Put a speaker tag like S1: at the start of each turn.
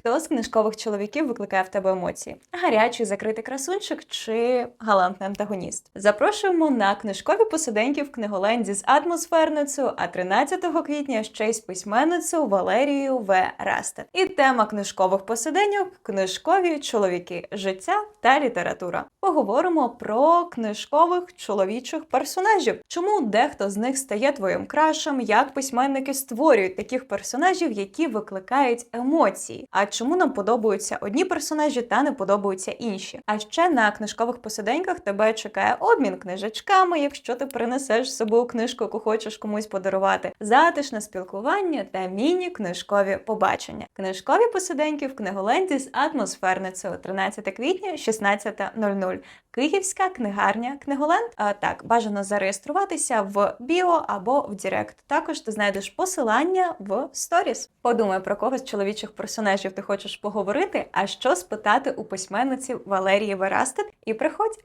S1: Хто з книжкових чоловіків викликає в тебе емоції? Гарячий закритий красунчик чи галантний антагоніст? Запрошуємо на книжкові посиденьки в книголенді з атмосферницею, а 13 квітня ще й з письменницею Валерією В. Растет. І тема книжкових посиденьок книжкові чоловіки, життя та література. Поговоримо про книжкових чоловічих персонажів. Чому дехто з них стає твоїм крашем, як письменники створюють таких персонажів, які викликають емоції. А чому нам подобаються одні персонажі та не подобаються інші? А ще на книжкових посиденьках тебе чекає обмін книжечками, якщо ти принесеш з собою книжку, яку хочеш комусь подарувати, затишне спілкування та міні-книжкові побачення. Книжкові посиденьки в книголенді з атмосферницею 13 квітня, 16.00. Київська книгарня Книголенд. А так бажано зареєструватися в біо або в Дірект. Також ти знайдеш посилання в сторіс. Подумай про когось чоловічих персонажів ти хочеш поговорити, а що спитати у письменниці Валерії Верастет, і приходь.